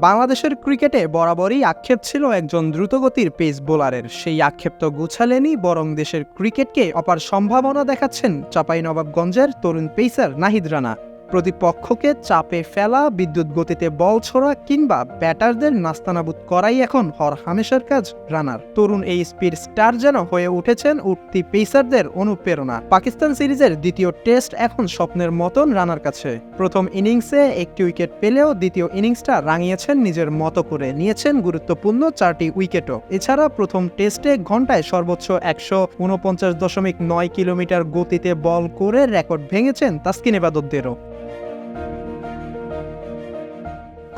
বাংলাদেশের ক্রিকেটে বরাবরই আক্ষেপ ছিল একজন দ্রুতগতির পেস বোলারের। সেই আক্ষেপ তো গুছালেনি, বরং দেশের ক্রিকেটকে অপার সম্ভাবনা দেখাচ্ছেন চাঁপাইনবাবগঞ্জের তরুণ পেসার নাহিদ রানা। প্রতিপক্ষকে চাপে ফেলা, বিদ্যুৎ গতিতে বল ছোড়া কিংবা ব্যাটারদের নাস্তানাবুদ করাই এখন হর হামেশার কাজ রানার। তরুণ এই স্পিড স্টার যেন হয়ে উঠেছেন উঠতি পেসারদের অনুপ্রেরণা। পাকিস্তান সিরিজের দ্বিতীয় টেস্ট এখন স্বপ্নের মতন রানার কাছে। প্রথম ইনিংসে একটি উইকেট পেলেও দ্বিতীয় ইনিংসটা রাঙিয়েছেন নিজের মতো করে। নিয়েছেন গুরুত্বপূর্ণ চারটি উইকেটও। এছাড়া প্রথম টেস্টে ঘন্টায় সর্বোচ্চ একশো উনপঞ্চাশ দশমিক নয় কিলোমিটার গতিতে বল করে রেকর্ড ভেঙেছেন তাসকিন এবাদতদেরও।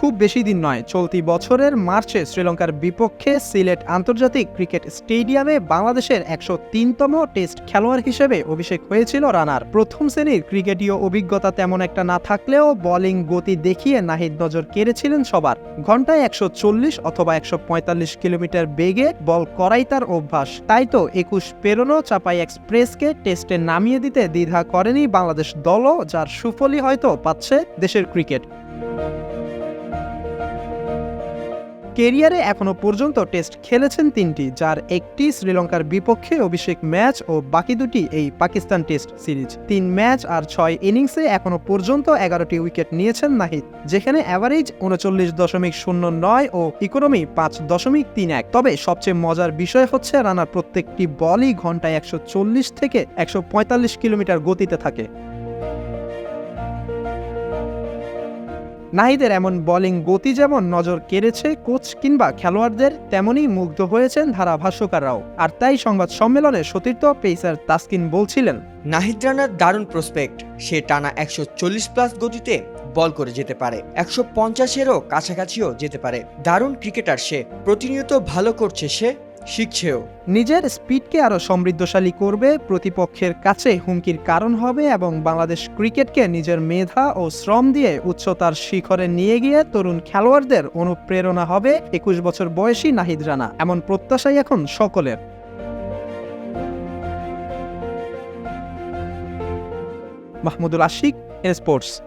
খুব বেশি দিন নয়, চলতি বছরের মার্চে শ্রীলঙ্কার বিপক্ষে সিলেট আন্তর্জাতিক ক্রিকেট স্টেডিয়ামে বাংলাদেশের একশো তিনতম টেস্ট খেলোয়াড় হিসেবে অভিষেক হয়েছিল রানার। প্রথম শ্রেণির ক্রিকেটীয় অভিজ্ঞতা তেমন একটা না থাকলেও বোলিং গতি দেখিয়ে নাহিদ নজর কেড়েছিলেন সবার। ঘন্টায় একশো চল্লিশ অথবা একশো পঁয়তাল্লিশ কিলোমিটার বেগে বল করাই তার অভ্যাস। তাই তো একুশ পেরোনো চাপাই এক্সপ্রেসকে টেস্টে নামিয়ে দিতে দ্বিধা করেনি বাংলাদেশ দলও, যার সুফলই হয়তো পাচ্ছে দেশের ক্রিকেট। কেরিয়ারে এখনও পর্যন্ত টেস্ট খেলেছেন তিনটি, যার একটি শ্রীলঙ্কার বিপক্ষে অভিষেক ম্যাচ ও বাকি দুটি এই পাকিস্তান টেস্ট সিরিজ। তিন ম্যাচ আর ছয় ইনিংসে এখনও পর্যন্ত এগারোটি উইকেট নিয়েছেন নাহিদ, যেখানে অ্যাভারেজ উনচল্লিশ দশমিক শূন্য নয় ও ইকোনমি পাঁচ দশমিক তিন এক। তবে সবচেয়ে মজার বিষয় হচ্ছে রানার প্রত্যেকটি বলই ঘন্টায় একশো চল্লিশ থেকে একশো পঁয়তাল্লিশ কিলোমিটার গতিতে থাকে। নাহিদের এমন বোলিং গতি যেমন নজর কেড়েছে কোচ কিংবা খেলোয়াড়দের, তেমনই মুগ্ধ হয়েছেন ধারাভাষ্যকাররাও। আর তাই সংবাদ সম্মেলনে সতীর্থ পেসার তাসকিন বলছিলেন, নাহিদ রানার দারুণ প্রসপেক্ট সে টানা একশো চল্লিশ প্লাস গতিতে বল করে যেতে পারে। একশো পঞ্চাশেরও কাছাকাছিও যেতে পারে। দারুণ ক্রিকেটার সে। প্রতিনিয়ত ভালো করছে সে। শিখছেও। নিজের স্পিডকে আরও সমৃদ্ধশালী করবে প্রতিপক্ষের কাছে হুমকির কারণ হবে এবং বাংলাদেশ ক্রিকেটকে নিজের মেধা ও শ্রম দিয়ে উচ্চতার শিখরে নিয়ে গিয়ে তরুণ খেলোয়াড়দের অনুপ্রেরণা হবে একুশ বছর বয়সী নাহিদ রানা। এমন প্রত্যাশাই এখন সকলের। মাহমুদুল আশিক স্পোর্টস।